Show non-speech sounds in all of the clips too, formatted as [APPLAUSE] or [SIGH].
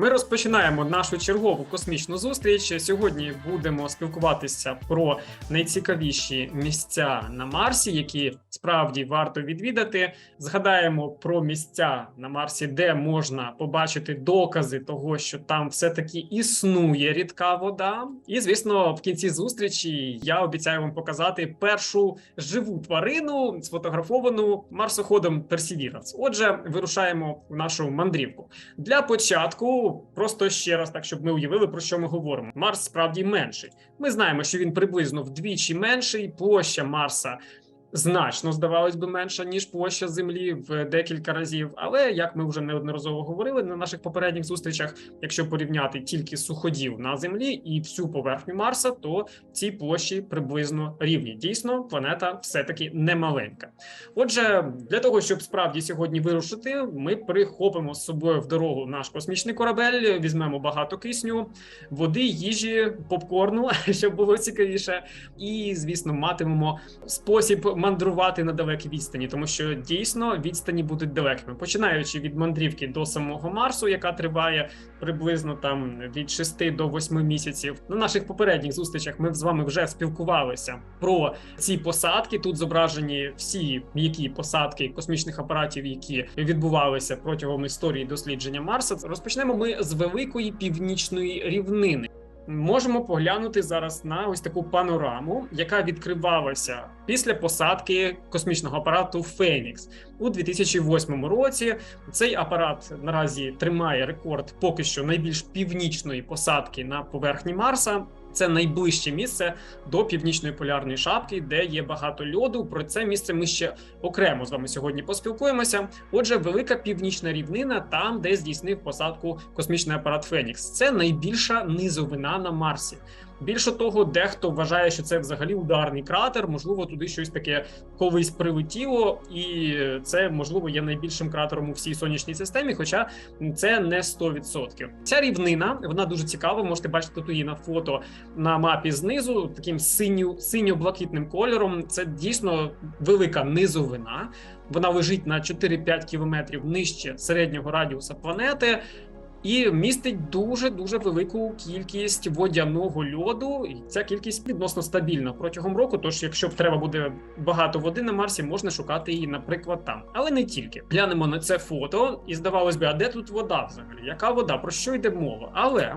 Ми розпочинаємо нашу чергову космічну зустріч. Сьогодні будемо спілкуватися про найцікавіші місця на Марсі, які справді варто відвідати. Згадаємо про місця на Марсі, де можна побачити докази того, що там все-таки існує рідка вода. І звісно, в кінці зустрічі я обіцяю вам показати першу живу тварину, сфотографовану марсоходом Perseverance. Отже, вирушаємо в нашу мандрівку. Для початку просто ще раз, так щоб ми уявили, про що ми говоримо. Марс справді менший. Ми знаємо, що він приблизно вдвічі менший. Площа Марса значно здавалось би менша ніж площа Землі в декілька разів. Але як ми вже неодноразово говорили на наших попередніх зустрічах, якщо порівняти тільки суходів на землі і всю поверхню Марса, то ці площі приблизно рівні. Дійсно, планета все таки не маленька. Отже, для того, щоб справді сьогодні вирушити, ми прихопимо з собою в дорогу наш космічний корабель, візьмемо багато кисню, води, їжі, попкорну, [LAUGHS] щоб було цікавіше, і звісно, матимемо спосіб мандрувати на далекій відстані, тому що дійсно відстані будуть далекими, починаючи від мандрівки до самого Марсу, яка триває приблизно там від 6 до 8 місяців. На наших попередніх зустрічах ми з вами вже спілкувалися про ці посадки. Тут зображені всі м'які посадки космічних апаратів, які відбувалися протягом історії дослідження Марса. Розпочнемо ми з великої північної рівнини. Можемо поглянути зараз на ось таку панораму, яка відкривалася після посадки космічного апарату Фенікс у 2008 році. Цей апарат наразі тримає рекорд поки що найбільш північної посадки на поверхні Марса. Це найближче місце до північної полярної шапки, де є багато льоду. Про це місце ми ще окремо з вами сьогодні поспілкуємося. Отже, велика північна рівнина, там де здійснив посадку космічний апарат Фенікс. Це найбільша низовина на Марсі. Більше того, дехто вважає, що це взагалі ударний кратер. Можливо, туди щось таке колись прилетіло, і це можливо є найбільшим кратером у всій сонячній системі. Хоча це не 100%. Ця рівнина вона дуже цікава. Можете бачити тут її на фото на мапі знизу, таким синю синьо-блакитним кольором. Це дійсно велика низовина. Вона лежить на 4-5 кілометрів нижче середнього радіуса планети і містить дуже дуже велику кількість водяного льоду. І ця кількість відносно стабільна протягом року. Тож, якщо треба буде багато води на Марсі, можна шукати її, наприклад, там, але не тільки глянемо на це фото, і здавалось би, а де тут вода взагалі? Яка вода? Про що йде мова? Але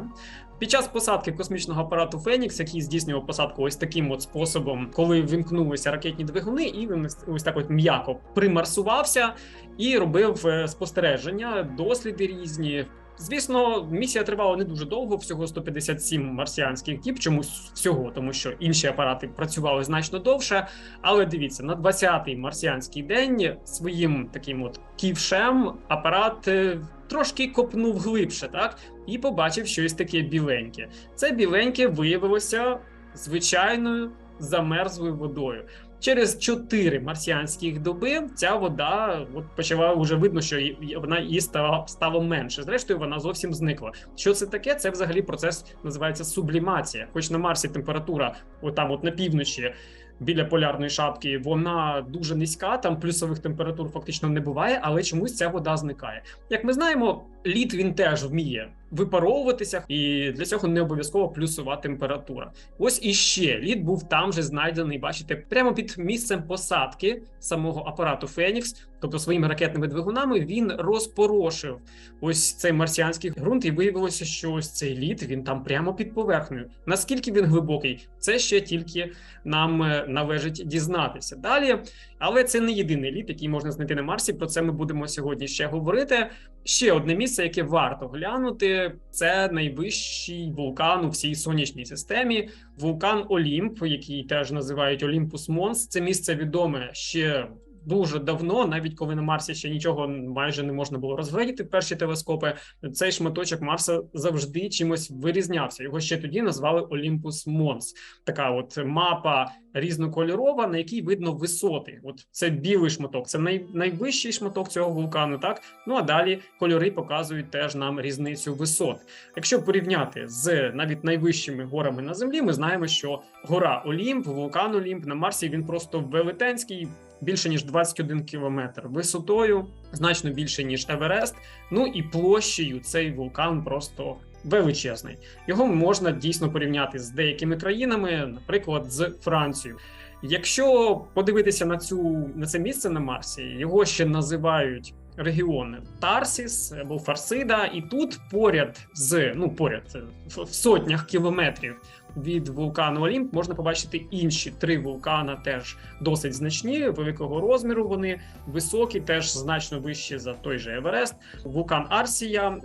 під час посадки космічного апарату Фенікс, який здійснював посадку ось таким от способом, коли вимкнулися ракетні двигуни, і він ось так от м'яко примарсувався і робив е, спостереження, досліди різні. Звісно, місія тривала не дуже довго, всього 157 марсіанських діб. Чомусь всього, тому що інші апарати працювали значно довше. Але дивіться, на 20-й марсіанський день своїм таким от ківшем апарат е, трошки копнув глибше, так і побачив щось таке біленьке. Це біленьке виявилося звичайною замерзлою водою. Через чотири марсіанських доби ця вода от почала вже видно, що вона її стало, стало менше. Зрештою, вона зовсім зникла. Що це таке? Це взагалі процес називається сублімація. Хоч на Марсі температура, отам, от на півночі. Біля полярної шапки вона дуже низька, там плюсових температур фактично не буває, але чомусь ця вода зникає. Як ми знаємо, лід він теж вміє випаровуватися, і для цього не обов'язково плюсова температура. Ось іще лід був там же знайдений. Бачите, прямо під місцем посадки самого апарату Фенікс, тобто своїми ракетними двигунами, він розпорошив ось цей марсіанський ґрунт, і виявилося, що ось цей лід він там прямо під поверхнею. Наскільки він глибокий, це ще тільки нам е, належить дізнатися далі. Але це не єдиний лід, який можна знайти на Марсі. Про це ми будемо сьогодні ще говорити. Ще одне місце, яке варто глянути, це найвищий вулкан у всій сонячній системі. Вулкан Олімп, який теж називають Олімпус Монс. Це місце відоме ще дуже давно, навіть коли на Марсі ще нічого майже не можна було розгледіти. Перші телескопи цей шматочок Марса завжди чимось вирізнявся. Його ще тоді назвали Олімпус Монс. Така от мапа різнокольорова, на якій видно висоти. От це білий шматок, це най, найвищий шматок цього вулкану. Так ну а далі кольори показують теж нам різницю висот. Якщо порівняти з навіть найвищими горами на землі, ми знаємо, що гора Олімп, вулкан Олімп на Марсі він просто велетенський більше ніж 21 кілометр, висотою значно більше ніж Еверест. Ну і площею цей вулкан просто величезний. Його можна дійсно порівняти з деякими країнами, наприклад, з Францією. Якщо подивитися на цю на це місце на Марсі, його ще називають регіон Тарсіс або Фарсида, і тут поряд з ну поряд в сотнях кілометрів від вулкану Олімп можна побачити інші три вулкана, теж досить значні, великого розміру. Вони високі, теж значно вищі за той же Еверест. Вулкан Арсія,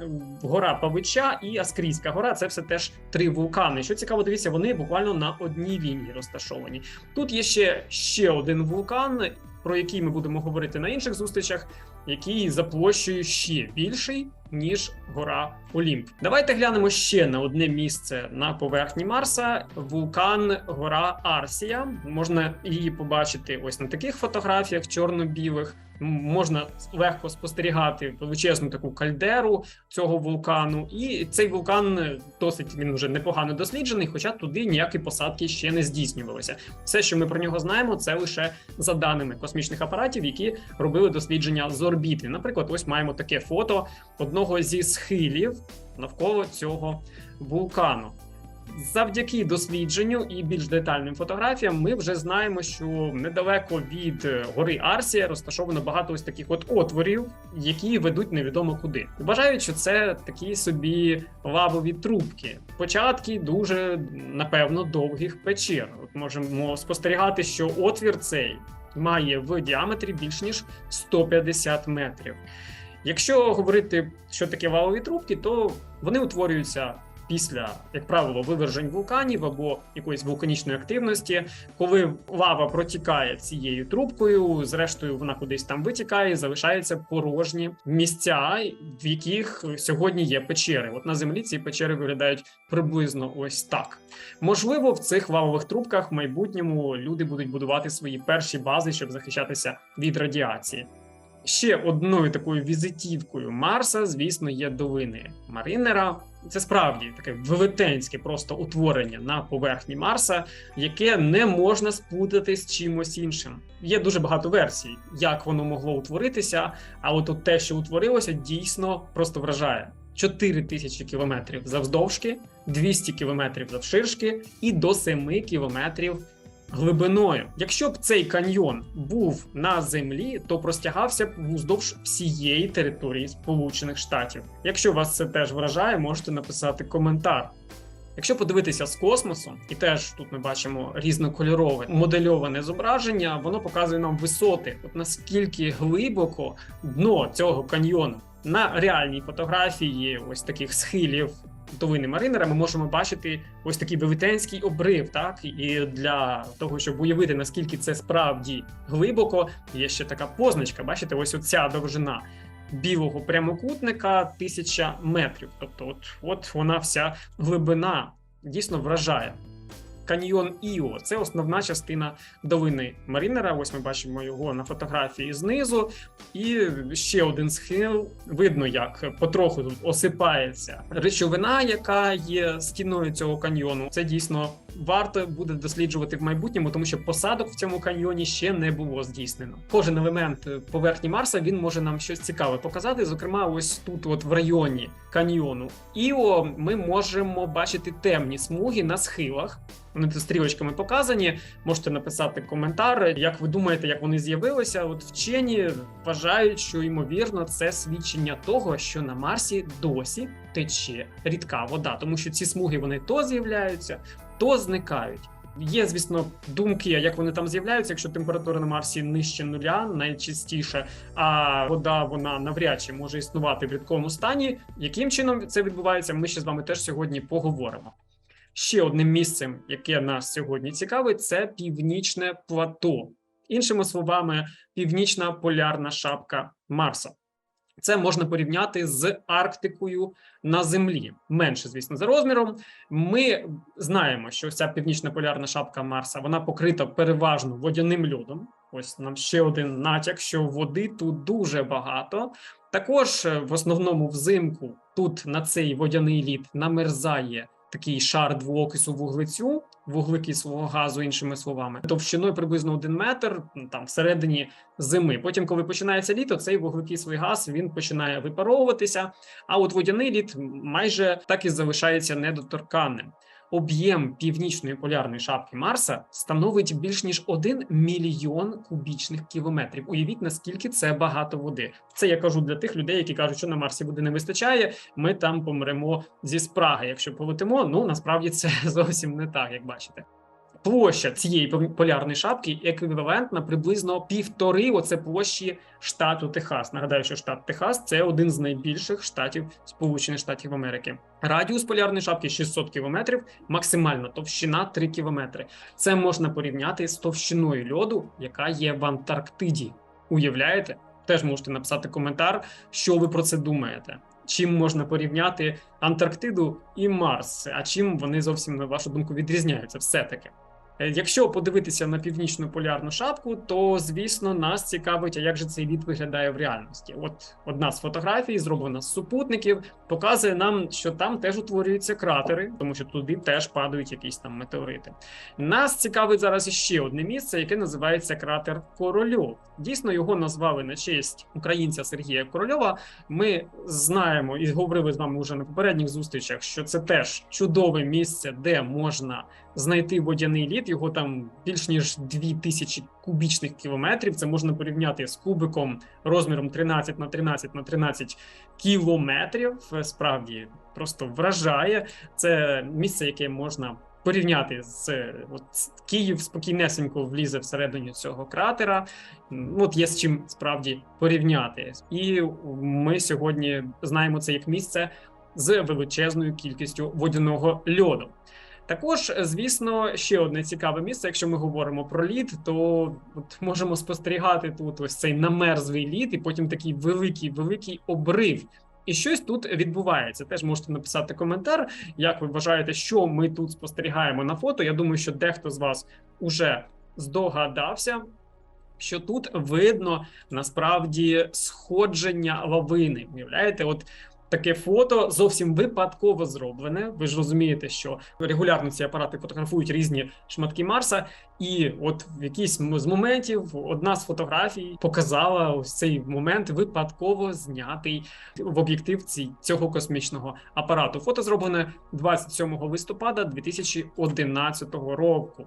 гора Павича і Аскрійська гора. Це все теж три вулкани. Що цікаво, дивіться, вони буквально на одній лінії розташовані. Тут є ще ще один вулкан, про який ми будемо говорити на інших зустрічах, який за площею ще більший ніж гора Олімп. Давайте глянемо ще на одне місце на поверхні Марса: вулкан Гора Арсія. Можна її побачити ось на таких фотографіях чорно-білих. Можна легко спостерігати величезну таку кальдеру цього вулкану, і цей вулкан досить він вже непогано досліджений, хоча туди ніякі посадки ще не здійснювалися. Все, що ми про нього знаємо, це лише за даними космічних апаратів, які робили дослідження з орбіти. Наприклад, ось маємо таке фото одного зі схилів навколо цього вулкану. Завдяки дослідженню і більш детальним фотографіям, ми вже знаємо, що недалеко від е, гори Арсія розташовано багато ось таких от отворів, які ведуть невідомо куди. Вважають, що це такі собі лавові трубки. Початки дуже напевно довгих печер. От можемо спостерігати, що отвір цей має в діаметрі більш ніж 150 метрів. Якщо говорити, що таке валові трубки, то вони утворюються після, як правило, вивержень вулканів або якоїсь вулканічної активності, коли лава протікає цією трубкою, зрештою вона кудись там витікає, залишаються порожні місця, в яких сьогодні є печери. От на землі ці печери виглядають приблизно ось так. Можливо, в цих лавових трубках в майбутньому люди будуть будувати свої перші бази, щоб захищатися від радіації. Ще одною такою візитівкою Марса, звісно, є долини Маринера. Це справді таке велетенське просто утворення на поверхні Марса, яке не можна спутати з чимось іншим. Є дуже багато версій, як воно могло утворитися. А от, те, що утворилося, дійсно просто вражає. 4 тисячі кілометрів завздовжки, 200 кілометрів завширшки і до 7 кілометрів глибиною. Якщо б цей каньйон був на землі, то простягався б вздовж всієї території Сполучених Штатів. Якщо вас це теж вражає, можете написати коментар. Якщо подивитися з космосу, і теж тут ми бачимо різнокольорове модельоване зображення, воно показує нам висоти, от наскільки глибоко дно цього каньйону. На реальній фотографії ось таких схилів долини Маринера ми можемо бачити ось такий велетенський обрив. Так і для того, щоб уявити наскільки це справді глибоко, є ще така позначка. Бачите, ось оця довжина білого прямокутника тисяча метрів. Тобто, от, от вона вся глибина дійсно вражає. Каньйон Іо це основна частина долини Маринера. Ось ми бачимо його на фотографії знизу. І ще один схил. Видно, як потроху тут осипається речовина, яка є стіною цього каньйону. Це дійсно варто буде досліджувати в майбутньому, тому що посадок в цьому каньйоні ще не було здійснено. Кожен елемент поверхні Марса він може нам щось цікаве показати. Зокрема, ось тут, от в районі каньйону Іо, ми можемо бачити темні смуги на схилах. Вони тут стрілочками показані. Можете написати коментар, як ви думаєте, як вони з'явилися. От вчені вважають, що ймовірно це свідчення того, що на Марсі досі тече рідка вода, тому що ці смуги вони то з'являються, то зникають. Є, звісно, думки, як вони там з'являються, якщо температура на Марсі нижче нуля, найчастіше, а вода вона навряд чи може існувати в рідкому стані. Яким чином це відбувається, ми ще з вами теж сьогодні поговоримо. Ще одним місцем, яке нас сьогодні цікавить, це північне плато. Іншими словами, північна полярна шапка Марса. Це можна порівняти з Арктикою на Землі. Менше, звісно, за розміром. Ми знаємо, що ця північна полярна шапка Марса вона покрита переважно водяним льодом. Ось нам ще один натяк, що води тут дуже багато. Також е, в основному взимку тут на цей водяний лід намерзає такий шар двоокису вуглецю, вуглекислого газу, іншими словами, товщиною приблизно один метр, там всередині зими. Потім, коли починається літо, цей вуглекислий газ він починає випаровуватися. А от водяний лід майже так і залишається недоторканним. Об'єм північної полярної шапки Марса становить більш ніж 1 мільйон кубічних кілометрів. Уявіть, наскільки це багато води. Це я кажу для тих людей, які кажуть, що на Марсі води не вистачає. Ми там помремо зі спраги. Якщо полетимо, ну насправді це [LAUGHS] зовсім не так, як бачите. Площа цієї полярної шапки еквівалентна приблизно півтори. Оце площі штату Техас. Нагадаю, що штат Техас це один з найбільших штатів Сполучених Штатів Америки. Радіус полярної шапки 600 кілометрів, максимальна товщина 3 кілометри. Це можна порівняти з товщиною льоду, яка є в Антарктиді. Уявляєте? Теж можете написати коментар, що ви про це думаєте. Чим можна порівняти Антарктиду і Марс? А чим вони зовсім на вашу думку відрізняються? Все таки. Е, якщо подивитися на північну полярну шапку, то звісно нас цікавить, а як же цей лід виглядає в реальності. От одна з фотографій, зроблена з супутників, показує нам, що там теж утворюються кратери, тому що туди теж падають якісь там метеорити. Нас цікавить зараз іще одне місце, яке називається кратер Корольов. Дійсно, його назвали на честь українця Сергія Корольова. Ми знаємо і говорили з вами вже на попередніх зустрічах, що це теж чудове місце, де можна знайти водяний лід. Його там більш ніж 2000 кубічних кілометрів. Це можна порівняти з кубиком розміром 13 на 13 на 13 кілометрів. Справді просто вражає це місце, яке можна. Порівняти з от Київ спокійнесенько влізе всередині цього кратера. От є з чим справді порівняти, і ми сьогодні знаємо це як місце з величезною кількістю водяного льоду. Також, звісно, ще одне цікаве місце. Якщо ми говоримо про лід, то от можемо спостерігати тут ось цей намерзлий лід, і потім такий великий великий обрив. І щось тут відбувається. Теж можете написати коментар, як ви вважаєте, що ми тут спостерігаємо на фото. Я думаю, що дехто з вас уже здогадався, що тут видно насправді сходження лавини. Уявляєте, от таке фото зовсім випадково зроблене. Ви ж розумієте, що регулярно ці апарати фотографують різні шматки Марса, і от в якийсь з моментів одна з фотографій показала ось цей момент випадково знятий в об'єктив цього космічного апарату. Фото зроблене 27 листопада 2011 року,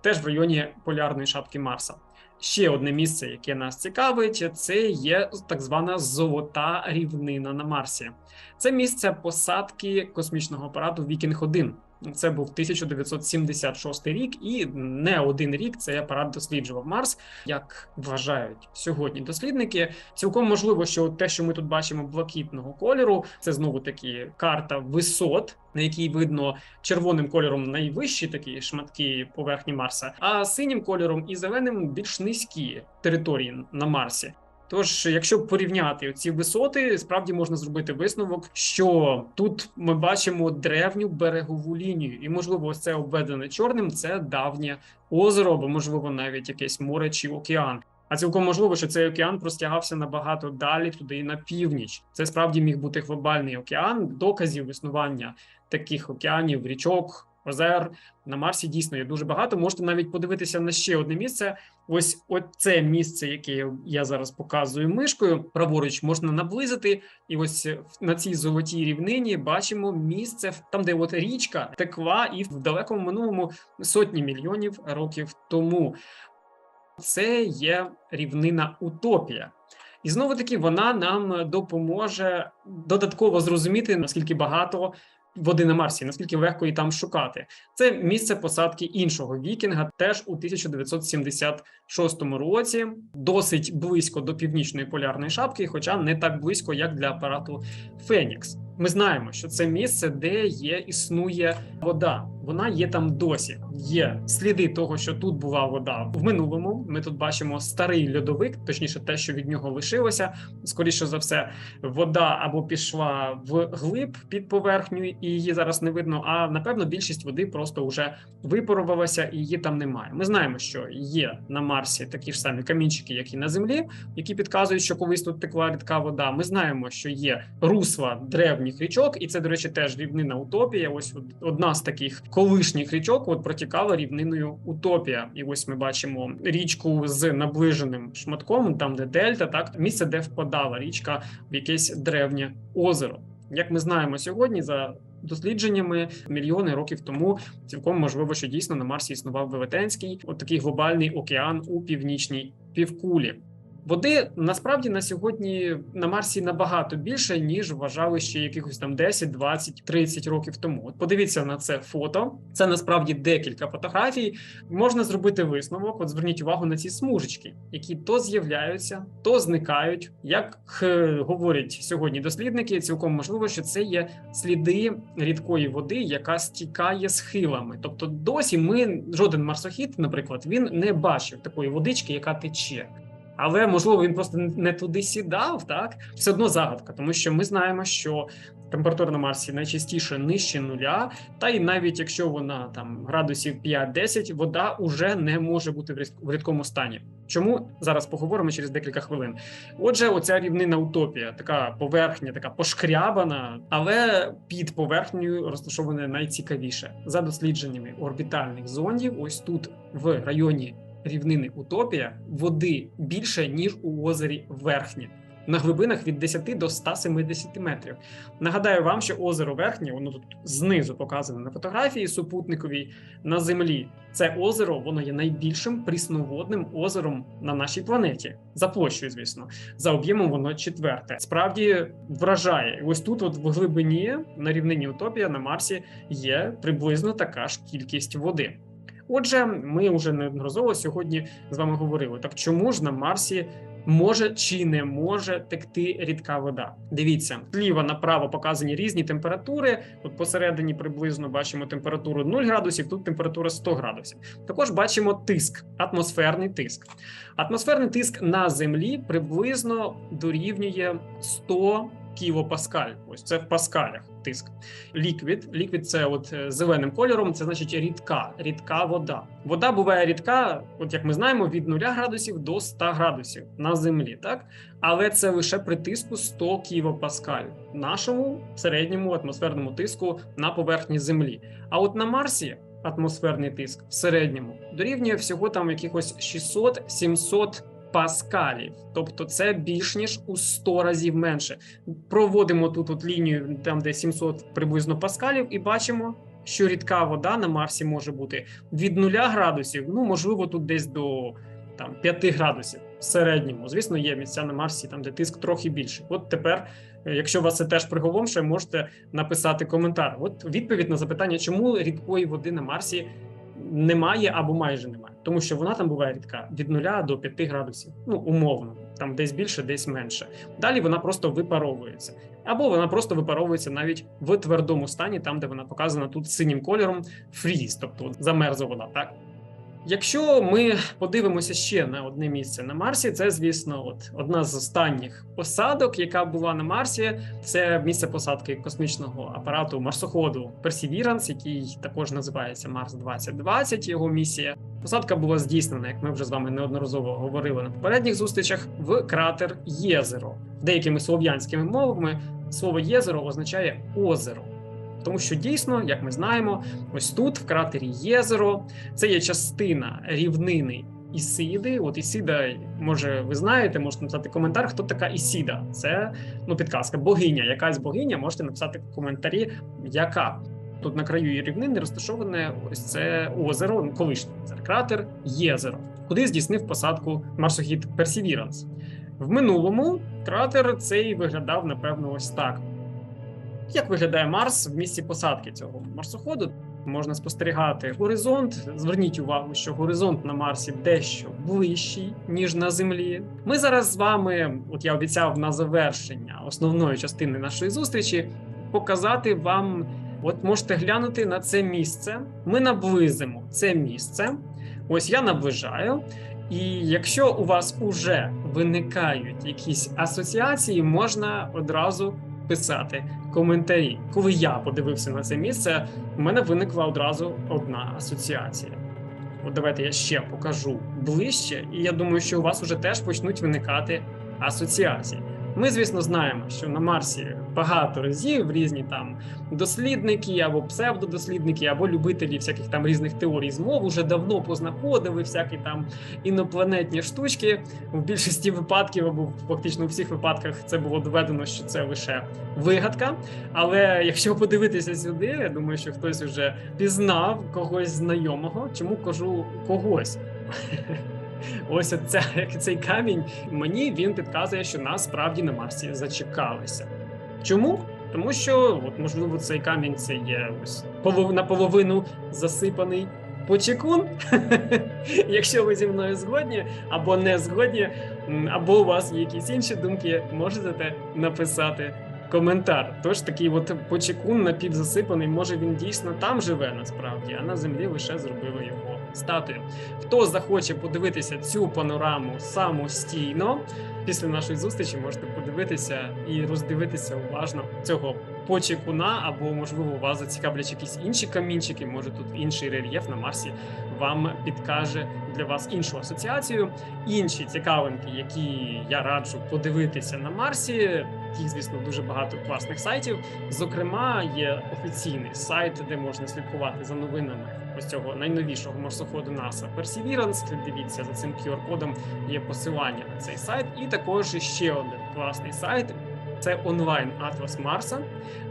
теж в районі полярної шапки Марса. Ще одне місце, яке нас цікавить, це є так звана золота рівнина на Марсі. Це місце посадки космічного апарату Вікінг 1 це був 1976 рік, і не один рік цей апарат досліджував Марс, як вважають сьогодні дослідники. Цілком можливо, що те, що ми тут бачимо блакитного кольору, це знову таки карта висот, на якій видно червоним кольором найвищі такі шматки поверхні Марса, а синім кольором і зеленим більш низькі території на Марсі. Тож, якщо порівняти ці висоти, справді можна зробити висновок, що тут ми бачимо древню берегову лінію, і можливо, ось це обведене чорним це давнє озеро, або можливо навіть якесь море чи океан. А цілком можливо, що цей океан простягався набагато далі, туди і на північ. Це справді міг бути глобальний океан, доказів існування таких океанів, річок озер на Марсі дійсно є дуже багато. Можете навіть подивитися на ще одне місце. Ось це місце, яке я зараз показую мишкою. Праворуч можна наблизити, і ось на цій золотій рівнині бачимо місце там, де от річка текла, і в далекому минулому сотні мільйонів років тому. Це є рівнина Утопія. І знову таки вона нам допоможе додатково зрозуміти наскільки багато води на Марсі, наскільки легко її там шукати. Це місце посадки іншого вікінга, теж у 1976 році, досить близько до північної полярної шапки, хоча не так близько, як для апарату Фенікс. Ми знаємо, що це місце, де є існує вода. Вона є там досі. Є сліди того, що тут була вода в минулому. Ми тут бачимо старий льодовик, точніше, те, що від нього лишилося. Скоріше за все, вода або пішла в глиб під поверхню, і її зараз не видно. А напевно, більшість води просто вже випарувалася, і її там немає. Ми знаємо, що є на Марсі такі ж самі камінчики, як і на землі, які підказують, що колись тут текла рідка вода. Ми знаємо, що є русла древніх річок, і це, до речі, теж рівнина Утопія. Ось одна з таких колишніх річок от протікала рівниною Утопія. І ось ми бачимо річку з наближеним шматком, там де дельта, так місце, де впадала річка в якесь древнє озеро. Як ми знаємо сьогодні, за дослідженнями мільйони років тому цілком можливо, що дійсно на Марсі існував велетенський, от такий глобальний океан у північній півкулі. Води насправді на сьогодні на Марсі набагато більше, ніж вважали ще якихось там 10, 20, 30 років тому. От подивіться на це фото. Це насправді декілька фотографій. Можна зробити висновок. От зверніть увагу на ці смужечки, які то з'являються, то зникають. Як говорять сьогодні дослідники, цілком можливо, що це є сліди рідкої води, яка стікає схилами. Тобто, досі ми жоден марсохід, наприклад, він не бачив такої водички, яка тече. Але можливо він просто не туди сідав, так все одно загадка, тому що ми знаємо, що температура на Марсі найчастіше нижче нуля, та й навіть якщо вона там градусів 5-10, вода уже не може бути в рідкому стані. Чому зараз поговоримо через декілька хвилин? Отже, оця рівнина утопія, така поверхня, така пошкрябана, але під поверхнею розташоване найцікавіше за дослідженнями орбітальних зондів. Ось тут в районі рівнини Утопія води більше ніж у озері Верхнє. На глибинах від 10 до 170 метрів. Нагадаю вам, що озеро Верхнє, воно тут знизу показане на фотографії супутниковій на землі. Це озеро воно є найбільшим прісноводним озером на нашій планеті за площею, звісно, за об'ємом воно четверте. Справді вражає. Ось тут, от в глибині на рівнині Утопія на Марсі, є приблизно така ж кількість води. Отже, ми вже неодноразово сьогодні з вами говорили. Так чому ж на Марсі може чи не може текти рідка вода? Дивіться, зліва направо показані різні температури. От посередині приблизно бачимо температуру 0 градусів, тут температура 100 градусів. Також бачимо тиск, атмосферний тиск. Атмосферний тиск на землі приблизно дорівнює 100 кілопаскаль. Ось це в паскалях тиск. Ліквід. Ліквід це от е, зеленим кольором, це значить рідка, рідка вода. Вода буває рідка, от як ми знаємо, від 0 градусів до 100 градусів на землі, так? Але це лише при тиску 100 кілопаскаль, нашому середньому атмосферному тиску на поверхні землі. А от на Марсі атмосферний тиск в середньому дорівнює всього там якихось 600-700 паскалів, тобто це більш ніж у 100 разів менше. Проводимо тут от лінію, там де 700 приблизно паскалів, і бачимо, що рідка вода на Марсі може бути від 0 градусів, ну можливо, тут десь до там 5 градусів в середньому. Звісно, є місця на Марсі, там де тиск трохи більший. От тепер, е, якщо вас це теж приголомшує, можете написати коментар. От відповідь на запитання, чому рідкої води на Марсі немає або майже немає, тому що вона там буває рідка від 0 до 5 градусів, ну умовно, там десь більше, десь менше. Далі вона просто випаровується, або вона просто випаровується навіть в твердому стані, там де вона показана тут синім кольором фріз, тобто замерзла вода, так. Якщо ми подивимося ще на одне місце на Марсі, це звісно, от одна з останніх посадок, яка була на Марсі, це місце посадки космічного апарату марсоходу Perseverance, який також називається Марс 2020 Його місія. Посадка була здійснена, як ми вже з вами неодноразово говорили на попередніх зустрічах, в кратер Єзеро. Деякими слов'янськими мовами слово єзеро означає озеро. Тому що дійсно, як ми знаємо, ось тут, в кратері Єзеро, це є частина рівнини Ісиди. От Ісида, може, ви знаєте, можете написати коментар, хто така Ісіда. Це ну, підказка, богиня, якась богиня, можете написати в коментарі, яка. Тут на краю рівнини розташоване ось це озеро, ну, колишнє озеро, кратер Єзеро, куди здійснив посадку марсохід Perseverance. В минулому кратер цей виглядав, напевно, ось так. Як виглядає Марс в місці посадки цього марсоходу? Можна спостерігати горизонт. Зверніть увагу, що горизонт на Марсі дещо ближчий ніж на Землі. Ми зараз з вами, от я обіцяв на завершення основної частини нашої зустрічі, показати вам. От можете глянути на це місце. Ми наблизимо це місце. Ось я наближаю. І якщо у вас уже виникають якісь асоціації, можна одразу писати коментарі. Коли я подивився на це місце, у мене виникла одразу одна асоціація. От давайте я ще покажу ближче, і я думаю, що у вас уже теж почнуть виникати асоціації. Ми, звісно, знаємо, що на Марсі багато разів різні там дослідники або псевдодослідники, або любителі всяких там різних теорій змов уже давно познаходили всякі там інопланетні штучки. В більшості випадків, або фактично у всіх випадках, це було доведено, що це лише вигадка. Але якщо подивитися сюди, я думаю, що хтось вже пізнав когось знайомого. Чому кажу когось? Ось оця, цей камінь мені він підказує, що нас справді на Марсі зачекалися. Чому? Тому що, от, можливо, цей камінь це є ось полов, наполовину засипаний почекун. [LAUGHS] Якщо ви зі мною згодні або не згодні, або у вас є якісь інші думки, можете написати коментар. Тож такий от почекун напівзасипаний, може він дійсно там живе насправді, а на землі лише зробили його статую. Хто захоче подивитися цю панораму самостійно, після нашої зустрічі можете подивитися і роздивитися уважно цього почекуна, або можливо вас зацікавлять якісь інші камінчики. Може тут інший рельєф на Марсі вам підкаже для вас іншу асоціацію. Інші цікавинки, які я раджу подивитися на Марсі. Їх, звісно, дуже багато класних сайтів. Зокрема, є офіційний сайт, де можна слідкувати за новинами ось цього найновішого марсоходу NASA Perseverance. Дивіться за цим QR-кодом є посилання на цей сайт. І також ще один класний сайт. Це онлайн Атлас Марса,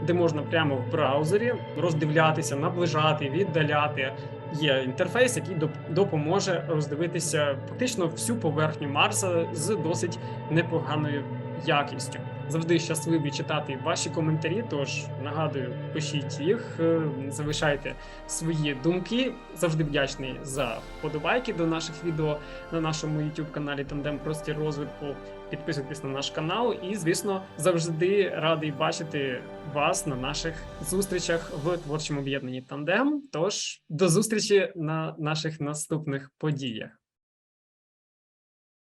де можна прямо в браузері роздивлятися, наближати, віддаляти. Є інтерфейс, який допоможе роздивитися фактично всю поверхню Марса з досить непоганою якістю. Завжди щасливі читати ваші коментарі. Тож нагадую, пишіть їх, е, залишайте свої думки. Завжди вдячний за вподобайки до наших відео на нашому youtube каналі Тандем Простір розвитку. Підписуйтесь на наш канал, і звісно, завжди радий бачити вас на наших зустрічах в творчому об'єднанні Тандем. Тож до зустрічі на наших наступних подіях.